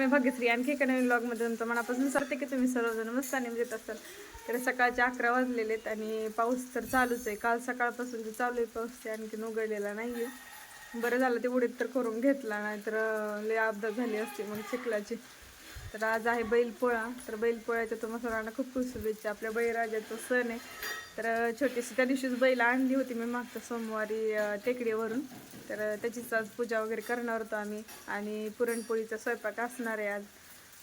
मी भाग्यश्री आणखी एका नवीन ब्लॉगमध्ये तुमचं मनापासून सरते की तुम्ही सर्वजण मस्त आणि म्हणजे देत असाल तर सकाळचे अकरा वाजलेले आहेत आणि पाऊस तर चालूच आहे. काल सकाळपासून जे चालू आहे पाऊस ते आणखीन उघडलेला नाही आहे बरं झालं ते उडीत तर करून घेतला नाही तर लय अपघात झाली असते मग चिखलाची. तर आज आहे बैलपोळा. तर बैलपोळ्याच्या तुम्हाला सर्वांना खूप खूप शुभेच्छा. आपल्या बळीराजाचा सण आहे. तर छोटीशी त्या दिवशीच बैल आणली होती मी मागच्या सोमवारी टेकडीवरून. तर त्याचीच आज पूजा वगैरे करणार होतो आम्ही. आणि पुरणपोळीचा स्वयंपाक असणार आहे आज.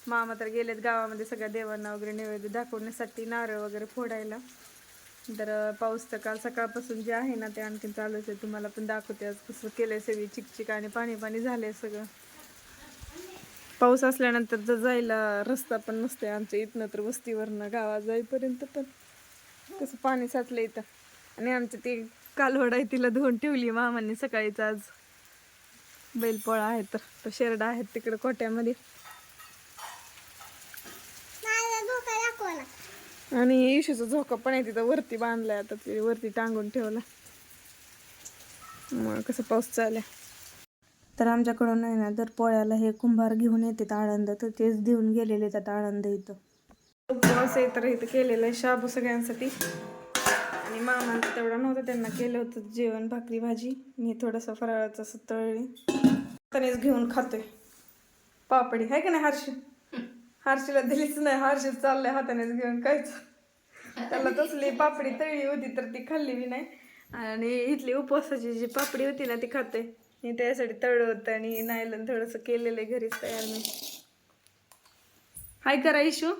मामा तर गेलेत गावामध्ये सगळ्या देवांना वगैरे नैवेद्य दाखवण्यासाठी नारळ वगैरे फोडायला. तर पाऊस तर काल सकाळपासून जे आहे ना ते आणखीन चालूच आहे. तुम्हाला पण दाखवते आज कसं केलं आहे सगळी चिकचिक आणि पाणी पाणी झालंय सगळं. पाऊस असल्यानंतर जर जायला रस्ता पण नसते आमच्या इथनं तर वस्तीवरनं गावात जाईपर्यंत पण कसं पाणी साचलं इथं. आणि आमचं ते कालवड आहे तिला धुवून ठेवली मामांनी सकाळीच आज. बैलपोळा आहे तर तो शेरडा आहेत तिकडं कोट्यामध्ये. आणि इशूचा झोका पण आहे तिथं वरती बांधलाय आता ते वरती टांगून ठेवला. मग कसं पाऊस चालला तर आमच्याकडून नाही ना तर पोळ्याला हे कुंभार घेऊन येतात आळंद. तर तेच देऊन गेलेले त्यात आळंद इथं. उपवास आहे तर इथं केलेलं आहे शाबू सगळ्यांसाठी. आणि मामांचं तेवढं नव्हतं त्यांना केलं होतं जेवण भाकरी भाजी. मी थोडंसं फराळाचं असं तळली. हातानेच घेऊन खातोय. पापडी आहे का नाही हर्षी? हर्षीला दिलीच नाही. हर्षी चाललंय हातानेच घेऊन खायचं. त्याला तसली पापडी तळली होती तर ती खाल्ली बी नाही. आणि इथली उपवासाची जी पापडी होती ना ती खाते मी त्यासाठी तळलं होतं आणि नायलन थोडंसं केलेलं आहे घरीच तयार मी. हाय करा issue.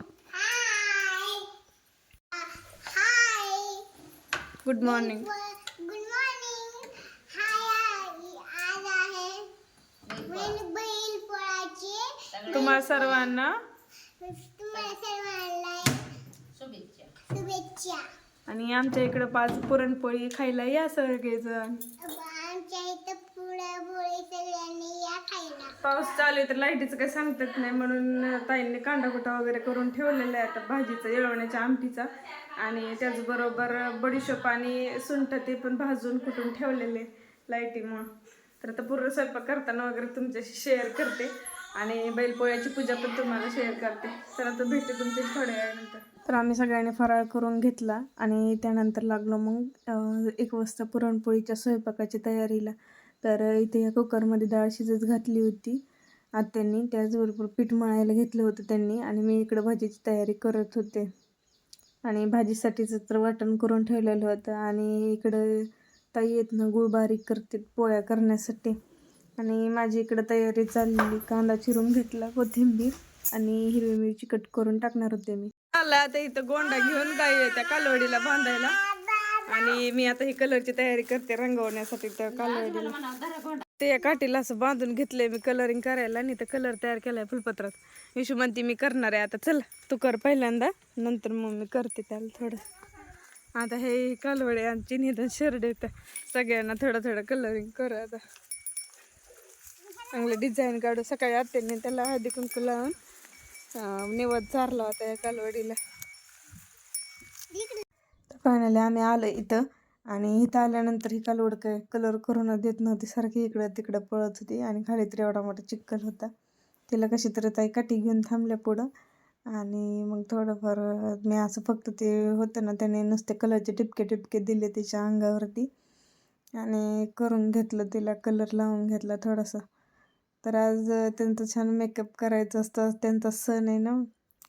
Good morning good morning hi आज आहे बैल पोळाचे तुम्हाला सर्वांना आणि आमच्या इकडं पाच पुरणपोळी खायला या सगळेजण. आमच्या इथं पुढे सगळ्यांनी या खायला. पाऊस चालू आहे तर लाईटीचं काही सांगतात नाही. म्हणून ताईंनी कांदाकुटा वगैरे करून ठेवलेला आहे. आता भाजीचा येळवण्याच्या आमटीचा. आणि त्याचबरोबर बडीशोप आणि सुंठ ते पण भाजून कुटून ठेवलेले लाईटीमुळं. तर आता पूर्ण स्वयंपाक करताना वगैरे तुमच्याशी शेअर करते. आणि बैलपोळ्याची पूजा पण तुम्हाला शेअर करते. तर आता भेटते तुमच्याशी थोड्या वेळानंतर. तर आम्ही सगळ्यांनी फराळ करून घेतला आणि त्यानंतर लागलो मग एक वाजता पुरणपोळीच्या स्वयंपाकाची तयारीला. तर इथे या कुकरमध्ये डाळ शिजत घातली होती. आत्यांनी त्याचबरोबर पीठ मळायला घेतलं होतं त्यांनी आणि मी इकडं भाजीची तयारी करत होते. आणि भाजीसाठीचं तर वाटण करून ठेवलेलं होतं आणि इकडं ताई येत ना गुळ बारीक करते पोळ्या करण्यासाठी. आणि माझी इकडं तयारी चाललेली कांदा चिरून घेतला कोथिंबीर आणि हिरवी मिरची कट करून टाकणार होते मी. आला आता इथं गोंडा घेऊन काय त्या कालवडीला बांधायला. आणि मी आता ही कलरची तयारी करते रंगवण्यासाठी त्या कालवडीला. ते या काठीला असं बांधून घेतले मी कलरिंग करायला आणि तर कलर तयार केलाय फुलपत्रात. विशू म्हणते मी करणार आहे आता चल तू कर पहिल्यांदा नंतर मग मी करते त्याला थोडं. आता हे कालवडे आमची निधन शर्ट येतं सगळ्यांना थोडं थोडं कलरिंग करू आता. चांगलं डिझाईन काढू. सकाळी आत्याने त्याला हळदी कुंकू लावून निवत निवद चारला होता या कालवडीला. तर फायनली आम्ही आलो इथं आणि इथं आल्यानंतर ही कालवड काय कलर करून देत नव्हती. सारखी इकडं तिकडं पळत होती आणि खाली तर एवढा मोठा चिक्कल होता. तिला कशी तरी ताई काठी घेऊन थांबल्या पुढं आणि मग थोडंफार मी असं फक्त ते होतं ना त्याने नुसते कलरचे टिपके टिपके दिले तिच्या अंगावरती आणि करून घेतलं तिला कलर लावून घेतला थोडासा. तर आज त्यांचं छान मेकअप करायचं असतं. त्यांचा सण आहे ना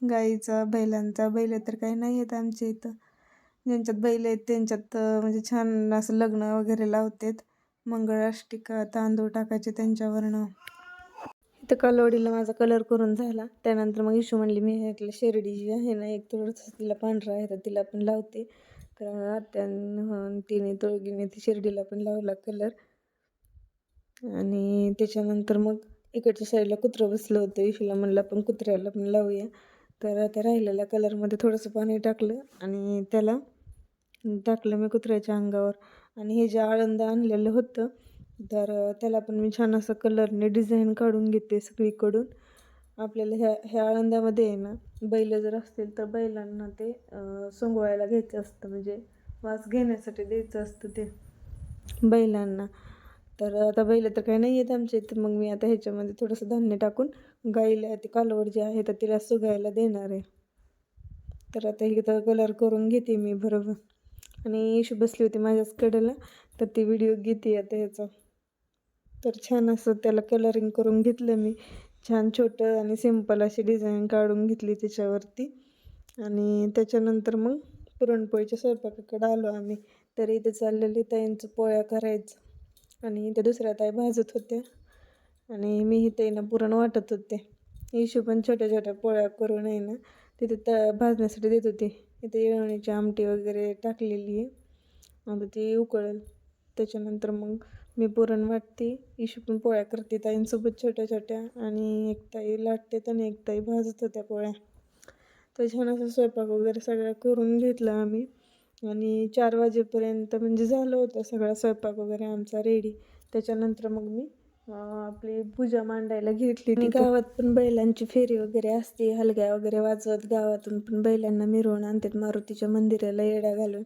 गाईचा बैलांचा. बैल तर काही नाही आहेत आमच्या इथं. ज्यांच्यात बैल आहेत त्यांच्यात म्हणजे छान असं लग्न वगैरे लावतात. मंगळाष्टिका तांदूळ टाकायचे त्यांच्यावरनं. इथं कालवडीला माझा कलर करून झाला. त्यानंतर मग इशू म्हणली मी ह्यातलं शेरडी जी आहे ना एक थोडंसं तिला पांढरा आहे तर तिला पण लावते. तर आत्यानं तिने तुळगीने ती शिर्डीला पण लावला कलर. आणि त्याच्यानंतर मग इकडच्या साईडला कुत्रं बसलं होतं. इशूला म्हणलं आपण कुत्र्याला पण लावूया. तर त्या राहिलेल्या कलरमध्ये थोडंसं पाणी टाकलं आणि त्याला टाकलं मी कुत्र्याच्या अंगावर. आणि हे जे आळंद आणलेलं होतं तर त्याला पण मी छान असं कलरने डिझाईन काढून घेते सगळीकडून. आपल्याला ह्या ह्या आळंद्यामध्ये आहे ना बैल जर असतील तर बैलांना ते सोंगवायला घ्यायचं असतं. म्हणजे वास घेण्यासाठी द्यायचं असतं ते बैलांना. तर आता बैल तर काही नाही आहेत आमच्या इथं. मग मी आता ह्याच्यामध्ये थोडंसं धान्य टाकून गाईला ती कालवड जी आहे तर तिला सुगायला देणार आहे. तर आता इथं कलर करून घेते मी बरोबर. आणि इशू बसली होती माझ्याच कडेला तर ती व्हिडिओ घेते आता ह्याचा. तर छान असं त्याला कलरिंग करून घेतलं मी. छान छोटं आणि सिंपल अशी डिझाईन काढून घेतली त्याच्यावरती आणि त्याच्यानंतर मग पुरणपोळीच्या स्वयंपाकाकडे आलो आम्ही. तर इथे चाललेली ताईंचं पोळ्या करायचं. आणि त्या दुसऱ्या ताई भाजत होत्या. आणि मी इथे ना पुरण वाटत होते. इशू पण छोट्या छोट्या पोळ्या करून आहे ना तिथे त भाजण्यासाठी देत होती. इथे येळवणीची आमटी वगैरे टाकलेली आहे. आता ती उकळेल. त्याच्यानंतर मग मी पुरण वाटते. इशू पण पोळ्या करते ताईंसोबत छोट्या छोट्या. आणि एक ताई लाटते आणि एक ताई भाजत होत्या पोळ्या. तर छान असं स्वयंपाक वगैरे सगळं करून घेतला आम्ही. आणि चार वाजेपर्यंत म्हणजे झालं होतं सगळा स्वयंपाक वगैरे आमचा रेडी त्याच्यानंतर मग मी आपली पूजा मांडायला घेतली. आणि गावात पण बैलांची फेरी वगैरे असते हलग्या वगैरे वाजवत गावातून पण बैलांना मिरवून आणतात. मारुतीच्या मंदिराला येड्या घालून.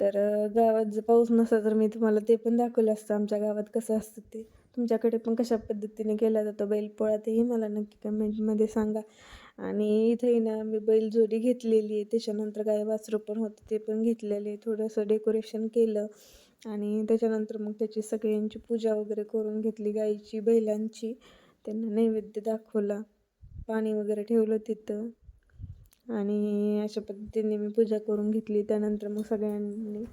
तर गावात जर पाऊस नसला तर मी तुम्हाला ते पण दाखवलं असतं. आमच्या गावात कसं असतं ते. तुमच्याकडे पण कशा पद्धतीने केला जातो बैलपोळा तेही मला नक्की कमेंटमध्ये सांगा. आणि इथे ना मी बैलजोडी घेतलेली आहे. त्याच्यानंतर गाय वासरू पण होतं ते पण घेतलेले थोडंसं डेकोरेशन केलं आणि त्याच्यानंतर मग त्याची सगळ्यांची पूजा वगैरे करून घेतली गाईची बैलांची. त्यांना नैवेद्य दाखवला. पाणी वगैरे ठेवलं तिथं. आणि अशा पद्धतीने मी पूजा करून घेतली. त्यानंतर मग सगळ्यांनी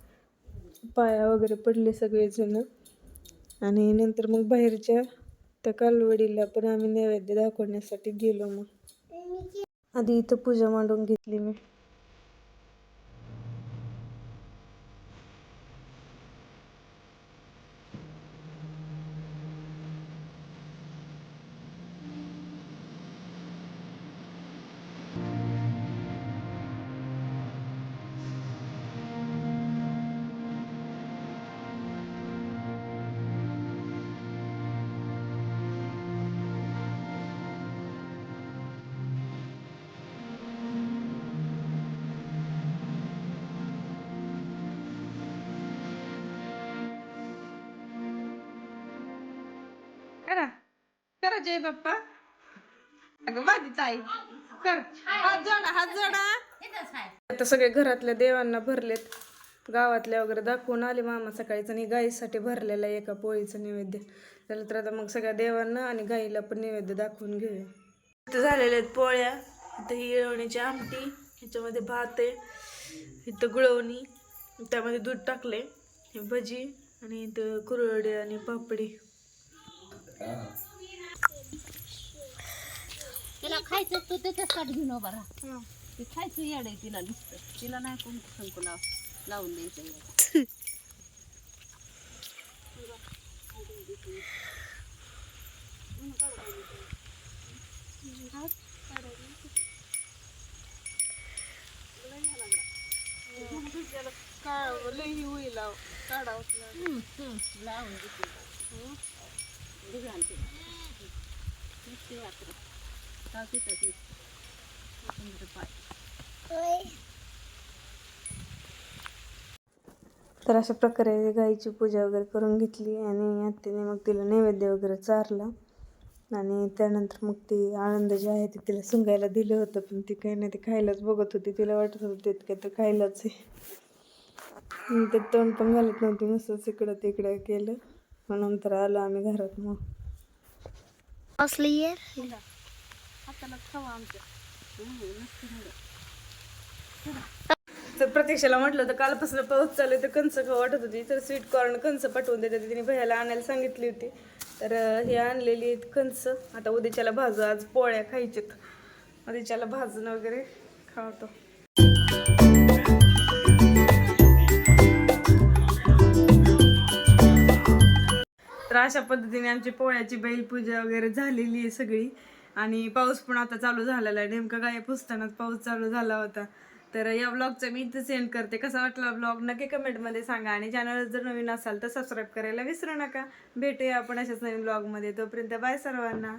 पाया वगैरे पडले सगळेजण. आणि नंतर मग बाहेरच्या त्या कालवडीला पण आम्ही नैवेद्य दाखवण्यासाठी गेलो मग. आधी इथं पूजा मांडून घेतली मी. करा बाप्पा अगं माझी ताई कर. हात जोडा हात जोडा आता सगळे घरातल्या देवांना भरलेत. गावातल्या वगैरे दाखवून आले मामा सकाळीच आणि गाईसाठी भरलेला आहे एका पोळीचं नैवेद्य. झालं तर आता मग सगळ्या देवांना आणि गाईला पण नैवेद्य दाखवून घेऊया. इथं झालेल्या आहेत पोळ्या. इथं हिळवणीची आमटी ह्याच्यामध्ये भात आहे. इथं गुळवणी त्यामध्ये दूध टाकले भजी आणि इथं कुरवडी आणि पापडी. तिला खायचं तू त्याच्यासाठी घेऊन उभा राहा. ते खायचं येड आहे तिला नुसतं. तिला नाही कोण शंकू लाव लावून द्यायचं येडं. हम्म, हम्म, लावून देते आणते नुसती वासरं. का तिथंच नुसतं. सुंदर तर अशा प्रकारे गाईची पूजा वगैरे करून घेतली आणि आत्याने मग तिला नैवेद्य वगैरे चारला आणि त्यानंतर मग ती आनंद जी आहे ती तिला सुंगायला दिलं होतं पण ती काही नाही ती खायलाच बघत होती तिला वाटत होतं ते काय तर खायलाच आहे ते तोंड पण घालत नव्हती नुसतंच इकडं तिकडं केलं मग नंतर आलो आम्ही घरात मग असली खावा तर प्रत्यक्षाला म्हटलं तर कालपासून पाऊस चालू आहे तर कंच खाऊ वाटत होती. तर स्वीट कॉर्न कंच पाठवून देते तिने भैयाला आणायला सांगितली होती. तर हे आणलेली आहेत कंच आता उद्याच्याला भाजू आज पोळ्या खायच्यात. उद्याच्याला भाजून वगैरे खावतो. तर अशा पद्धतीने आमची पोळ्याची बैलपूजा वगैरे झालेली आहे सगळी. आणि पाऊस पण आता चालू झालेला आहे. नेमका गाय पुसतानाच पाऊस चालू झाला होता. तर या ब्लॉगचं मी इथे सेंड करते. कसा वाटला ब्लॉग नक्की कमेंटमध्ये सांगा. आणि चॅनल जर नवीन असाल तर सबस्क्राईब करायला विसरू नका. भेटूया आपण अशाच नवीन ब्लॉगमध्ये तोपर्यंत बाय सर्वांना.